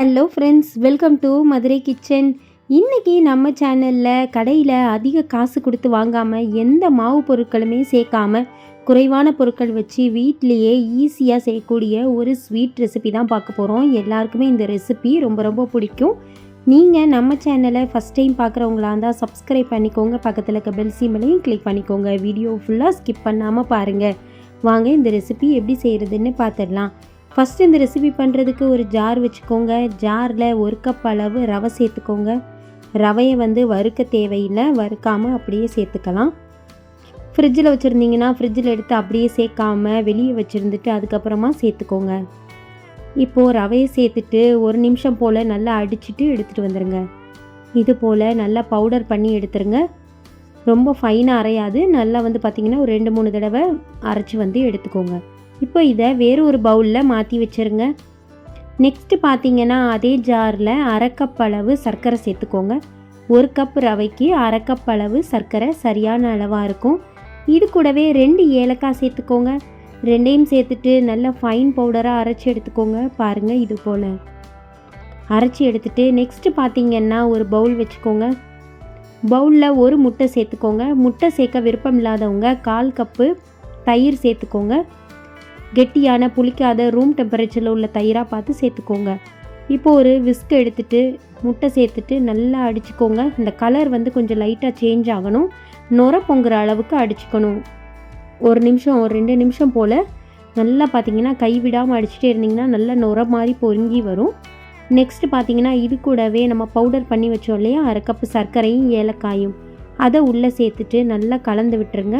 Hello friends welcome to Madurai kitchen இன்றைக்கி நம்ம சேனலில் கடையில் அதிக காசு கொடுத்து வாங்காமல் எந்த மாவு பொருட்களுமே சேர்க்காமல் குறைவான பொருட்கள் வச்சு வீட்டிலையே ஈஸியாக செய்யக்கூடிய ஒரு ஸ்வீட் ரெசிபி தான் பார்க்க போகிறோம் எல்லாருக்குமே இந்த ரெசிபி ரொம்ப ரொம்ப பிடிக்கும். நீங்கள் நம்ம சேனலை ஃபஸ்ட் டைம் பார்க்குறவங்களா இருந்தால் சப்ஸ்கிரைப் பண்ணிக்கோங்க. பக்கத்தில் இருக்க பெல் சீமலையும் கிளிக் பண்ணிக்கோங்க. வீடியோ ஃபுல்லாக ஸ்கிப் பண்ணாமல் பாருங்கள் வாங்க இந்த ரெசிபி எப்படி செய்கிறதுன்னு பார்த்துடலாம். ஃபஸ்ட்டு இந்த ரெசிபி பண்ணுறதுக்கு ஒரு ஜார் வச்சுக்கோங்க. ஜாரில் ஒரு கப் அளவு ரவை சேர்த்துக்கோங்க. ரவையை வந்து வறுக்க தேவையில்லை. வறுக்காமல் அப்படியே சேர்த்துக்கலாம். ஃப்ரிட்ஜில் வச்சுருந்தீங்கன்னா ஃப்ரிட்ஜில் எடுத்து அப்படியே சேர்க்காம வெளியே வச்சுருந்துட்டு அதுக்கப்புறமா சேர்த்துக்கோங்க. இப்போது ரவையை சேர்த்துட்டு ஒரு நிமிஷம் போல் நல்லா அடிச்சுட்டு எடுத்துகிட்டு வந்துடுங்க இது போல் நல்லா பவுடர் பண்ணி எடுத்துருங்க. ரொம்ப ஃபைனாக அரையாது. நல்லா வந்து பார்த்திங்கன்னா ஒரு ரெண்டு மூணு தடவை அரைச்சி வந்து எடுத்துக்கோங்க. இப்போ இதை வேறு ஒரு பவுலில் மாற்றி வச்சுருங்க. நெக்ஸ்ட்டு பார்த்தீங்கன்னா அதே ஜாரில் அரை கப் அளவு சர்க்கரை சேர்த்துக்கோங்க. ஒரு கப் ரவைக்கு அரை கப் அளவு சர்க்கரை சரியான அளவாக இருக்கும். இது கூடவே ரெண்டு ஏலக்காய் சேர்த்துக்கோங்க. ரெண்டையும் சேர்த்துட்டு நல்லா ஃபைன் பவுடராக அரைச்சி எடுத்துக்கோங்க. பாருங்கள் இது போல். அரைச்சி எடுத்துகிட்டு நெக்ஸ்ட்டு பார்த்தீங்கன்னா ஒரு பவுல் வச்சுக்கோங்க. பவுலில் ஒரு முட்டை சேர்த்துக்கோங்க. முட்டை சேர்க்க விருப்பம் இல்லாதவங்க கால் கப்பு தயிர் சேர்த்துக்கோங்க. கெட்டியான புளிக்காத ரூம் டெம்பரேச்சரில் உள்ள தயிராக பார்த்து சேர்த்துக்கோங்க. இப்போ ஒரு விஸ்க் எடுத்துட்டு முட்டை சேர்த்துட்டு நல்லா அடிச்சுக்கோங்க. இந்த கலர் வந்து கொஞ்சம் லைட்டாக சேஞ்ச் ஆகணும். நுர பொங்குற அளவுக்கு அடிச்சுக்கணும். ஒரு நிமிஷம் ஒரு ரெண்டு நிமிஷம் போல் நல்லா பார்த்தீங்கன்னா கைவிடாமல் அடிச்சுட்டே இருந்தீங்கன்னா நல்லா நுர மாதிரி பொருங்கி வரும். நெக்ஸ்ட் பார்த்தீங்கன்னா இது கூடவே நம்ம பவுடர் பண்ணி வச்சோம் இல்லையா? அரை கப்பு சர்க்கரையும் ஏலக்காயும். அதை உள்ளே சேர்த்துட்டு நல்லா கலந்து விட்டுருங்க.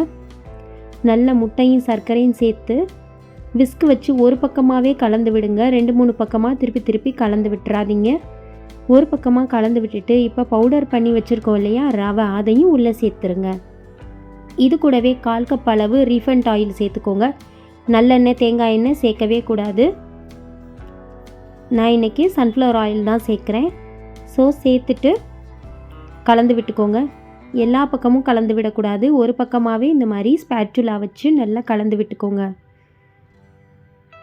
நல்ல முட்டையும் சர்க்கரையும் சேர்த்து விஸ்க் வச்சு ஒரு பக்கமாகவே கலந்து விடுங்க. ரெண்டு மூணு பக்கமாக திருப்பி திருப்பி கலந்து விட்டுறாதீங்க. ஒரு பக்கமாக கலந்து விட்டுட்டு இப்போ பவுடர் பண்ணி வச்சுருக்கோம் இல்லையா? ரவை அதையும் உள்ளே சேர்த்துருங்க. இது கூடவே கால் கப் அளவு ரீஃபண்ட் ஆயில் சேர்த்துக்கோங்க. நல்லெண்ணெய் தேங்காய் எண்ணெய் சேர்க்கவே கூடாது. நான் இன்றைக்கி சன்ஃப்ளவர் ஆயில் தான் சேர்க்குறேன். ஸோ சேர்த்துட்டு கலந்து விட்டுக்கோங்க. எல்லா பக்கமும் கலந்து விடக்கூடாது. ஒரு பக்கமாகவே இந்த மாதிரி ஸ்பேச்சுலா வச்சு நல்லா கலந்து விட்டுக்கோங்க.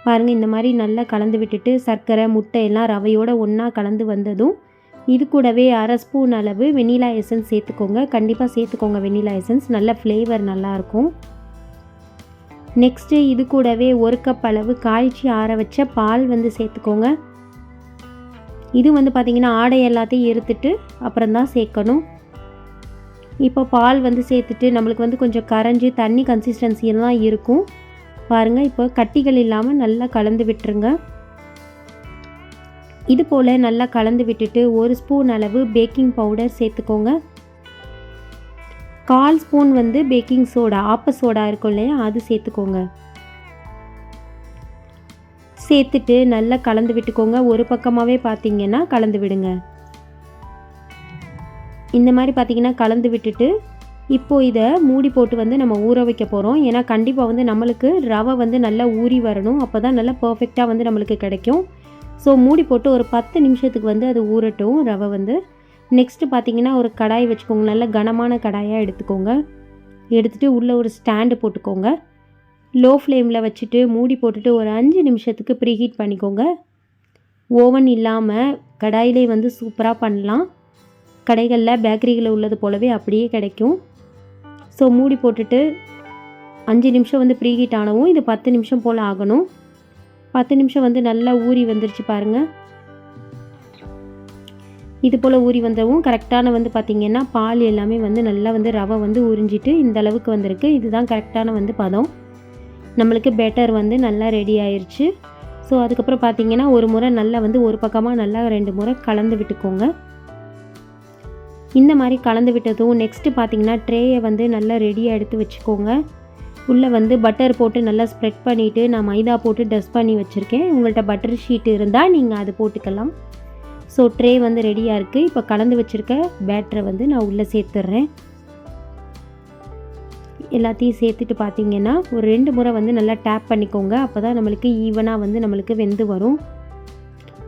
பாருங்கள் இந்த மாதிரி நல்லா கலந்து விட்டுட்டு சர்க்கரை முட்டை எல்லாம் ரவையோடு ஒன்றா கலந்து வந்ததும் இது கூடவே அரை ஸ்பூன் அளவு வெனிலா எசன்ஸ் சேர்த்துக்கோங்க. கண்டிப்பாக சேர்த்துக்கோங்க வெனிலா எசன்ஸ் நல்ல ஃப்ளேவர் நல்லாயிருக்கும் நெக்ஸ்ட்டு இது கூடவே ஒரு கப் அளவு காய்ச்சி ஆற வச்ச பால் வந்து சேர்த்துக்கோங்க. இது வந்து பார்த்திங்கன்னா ஆடை எல்லாத்தையும் இருத்துட்டு அப்புறம் தான் சேர்க்கணும். இப்போ பால் வந்து சேர்த்துட்டு நம்மளுக்கு வந்து கொஞ்சம் கரைஞ்சி தண்ணி கன்சிஸ்டன்சியெல்லாம் இருக்கும். பாருங்கள் இப்போ கட்டிகள் இல்லாமல் நல்லா கலந்து விட்டுருங்க. இது போல் நல்லா கலந்து விட்டுட்டு ஒரு ஸ்பூன் அளவு பேக்கிங் பவுடர் சேர்த்துக்கோங்க. கால் ஸ்பூன் வந்து பேக்கிங் சோடா ஆப்ப சோடா இருக்கும் இல்லையா அது சேர்த்துக்கோங்க. சேர்த்துட்டு நல்லா கலந்து விட்டுக்கோங்க. ஒரு பக்கமாகவே பார்த்தீங்கன்னா கலந்து விடுங்க. இந்த மாதிரி பார்த்தீங்கன்னா கலந்து விட்டுட்டு இப்போது இதை மூடி போட்டு வந்து நம்ம ஊற வைக்க போகிறோம் ஏன்னா கண்டிப்பாக வந்து நம்மளுக்கு ரவை வந்து நல்லா ஊறி வரணும். அப்போ தான் நல்லா பர்ஃபெக்டாக வந்து நம்மளுக்கு கிடைக்கும். ஸோ மூடி போட்டு ஒரு பத்து நிமிஷத்துக்கு வந்து அது ஊறட்டும் ரவை வந்து. நெக்ஸ்ட்டு பார்த்தீங்கன்னா ஒரு கடாய் வச்சுக்கோங்க. நல்ல கனமான கடாயாக எடுத்துக்கோங்க. எடுத்துகிட்டு உள்ளே ஒரு ஸ்டாண்டு போட்டுக்கோங்க. லோ ஃப்ளேமில் வச்சுட்டு மூடி போட்டுட்டு ஒரு அஞ்சு நிமிஷத்துக்கு ப்ரீஹீட் பண்ணிக்கோங்க. ஓவன் இல்லாமல் கடாயிலே வந்து சூப்பராக பண்ணலாம். கடைகளில் பேக்கரிகளில் உள்ளது போலவே அப்படியே கிடைக்கும். ஸோ மூடி போட்டுட்டு அஞ்சு நிமிஷம் வந்து ப்ரீஹீட் ஆனவும் இது பத்து நிமிஷம் போல் ஆகணும். பத்து நிமிஷம் வந்து நல்லா ஊறி வந்துருச்சு பாருங்கள் இது போல் ஊறி வந்தவும் கரெக்டான வந்து பார்த்திங்கன்னா பால் எல்லாமே வந்து நல்லா வந்து ரவை வந்து உறிஞ்சிட்டு இந்த அளவுக்கு வந்திருக்கு. இதுதான் கரெக்டான வந்து பதம். நம்மளுக்கு பெட்டர் வந்து நல்லா ரெடி ஆயிடுச்சு ஸோ அதுக்கப்புறம் பார்த்திங்கன்னா ஒரு முறை நல்லா வந்து ஒரு பக்கமாக நல்லா ரெண்டு முறை கலந்து விட்டுக்கோங்க. இந்த மாதிரி கலந்து விட்டதும் நெக்ஸ்ட்டு பார்த்தீங்கன்னா ட்ரேயை வந்து நல்லா ரெடியாக எடுத்து வச்சுக்கோங்க. உள்ளே வந்து பட்டர் போட்டு நல்லா ஸ்ப்ரெட் பண்ணிவிட்டு நான் மைதா போட்டு டஸ்ட் பண்ணி வச்சுருக்கேன். உங்கள்கிட்ட பட்டர் ஷீட் இருந்தால் நீங்கள் அது போட்டுக்கலாம். ஸோ ட்ரே வந்து ரெடியாக இருக்குது இப்போ கலந்து வச்சுருக்க பேட்டரை வந்து நான் உள்ளே சேர்த்துட்றேன் எல்லாத்தையும் சேர்த்துட்டு பார்த்தீங்கன்னா ஒரு ரெண்டு முறை வந்து நல்லா டேப் பண்ணிக்கோங்க. அப்போ தான் நம்மளுக்கு ஈவனாக வந்து நம்மளுக்கு வெந்து வரும்.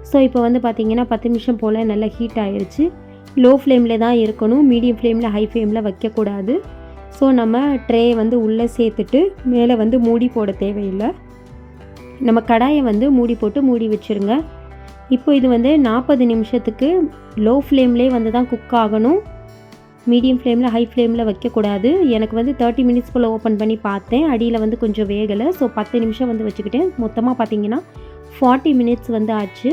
ஸோ இப்போ வந்து பார்த்திங்கன்னா பத்து நிமிஷம் போல் நல்லா ஹீட் ஆயிடுச்சு லோ ஃப்ளேமில் தான் இருக்கணும் மீடியம் ஃப்ளேமில் ஹை ஃப்ளேமில் வைக்கக்கூடாது. ஸோ நம்ம ட்ரே வந்து உள்ளே சேர்த்துட்டு மேலே வந்து மூடி போட தேவையில்லை. நம்ம கடாயை வந்து மூடி போட்டு மூடி வச்சுருங்க. இப்போ இது வந்து நாற்பது நிமிஷத்துக்கு லோ ஃப்ளேம்லேயே வந்து தான் குக் ஆகணும். மீடியம் ஃப்ளேமில் ஹை ஃப்ளேமில் வைக்கக்கூடாது. எனக்கு வந்து தேர்ட்டி மினிட்ஸ் போல் ஓப்பன் பண்ணி பார்த்தேன். அடியில் வந்து கொஞ்சம் வேகலை. ஸோ பத்து நிமிஷம் வந்து வச்சுக்கிட்டேன். மொத்தமாக பார்த்தீங்கன்னா ஃபார்ட்டி மினிட்ஸ் வந்து ஆச்சு.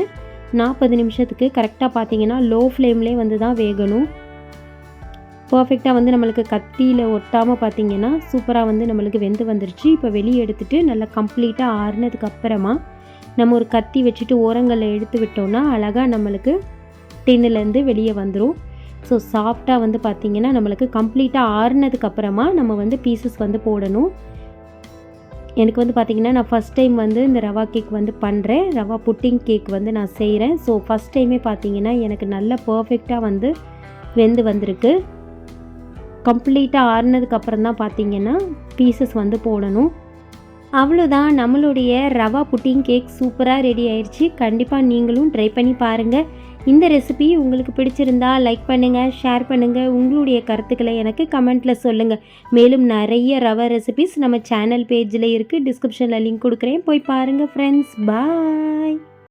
நாற்பது நிமிஷத்துக்கு கரெக்டாக பார்த்தீங்கன்னா லோ ஃப்ளேம்லேயே வந்து தான் வேகணும். பர்ஃபெக்டாக வந்து நம்மளுக்கு கத்தியில் ஒட்டாமல் பார்த்தீங்கன்னா சூப்பராக வந்து நம்மளுக்கு வெந்து வந்துருச்சு. இப்போ வெளியே எடுத்துகிட்டு நல்லா கம்ப்ளீட்டாக ஆறுனதுக்கு அப்புறமா நம்ம ஒரு கத்தி வச்சுட்டு ஓரங்களில் எடுத்து விட்டோம்னா அழகாக நம்மளுக்கு டின்னுலேருந்து வெளியே வந்துடும் ஸோ சாஃப்டாக வந்து பார்த்திங்கன்னா நம்மளுக்கு கம்ப்ளீட்டாக ஆறுனதுக்கு அப்புறமா நம்ம வந்து பீசஸ் வந்து போடணும். எனக்கு வந்து பார்த்திங்கன்னா நான் ஃபஸ்ட் டைம் வந்து இந்த ரவா கேக் வந்து பண்ணுறேன் ரவா புட்டிங் கேக் வந்து நான் செய்கிறேன் ஸோ ஃபஸ்ட் டைமே பார்த்திங்கன்னா எனக்கு நல்ல பர்ஃபெக்டாக வந்து வெந்து வந்திருக்கு. கம்ப்ளீட்டாக ஆறுனதுக்கப்புறம் தான் பார்த்தீங்கன்னா பீசஸ் வந்து போடணும். அவ்வளோதான் நம்மளுடைய ரவா புட்டிங் கேக் சூப்பராக ரெடி ஆயிடுச்சு கண்டிப்பாக நீங்களும் ட்ரை பண்ணி பாருங்கள் இந்த ரெசிபி உங்களுக்கு பிடிச்சிருந்தா லைக் பண்ணுங்கள் ஷேர் பண்ணுங்கள் உங்களுடைய கருத்துக்களை எனக்கு கமெண்ட்டில் சொல்லுங்கள் மேலும் நிறைய ரவை ரெசிபிஸ் நம்ம சேனல் பேஜில் இருக்குது டிஸ்கிரிப்ஷனில் லிங்க் கொடுக்குறேன். போய் பாருங்கள் ஃப்ரெண்ட்ஸ் பாய்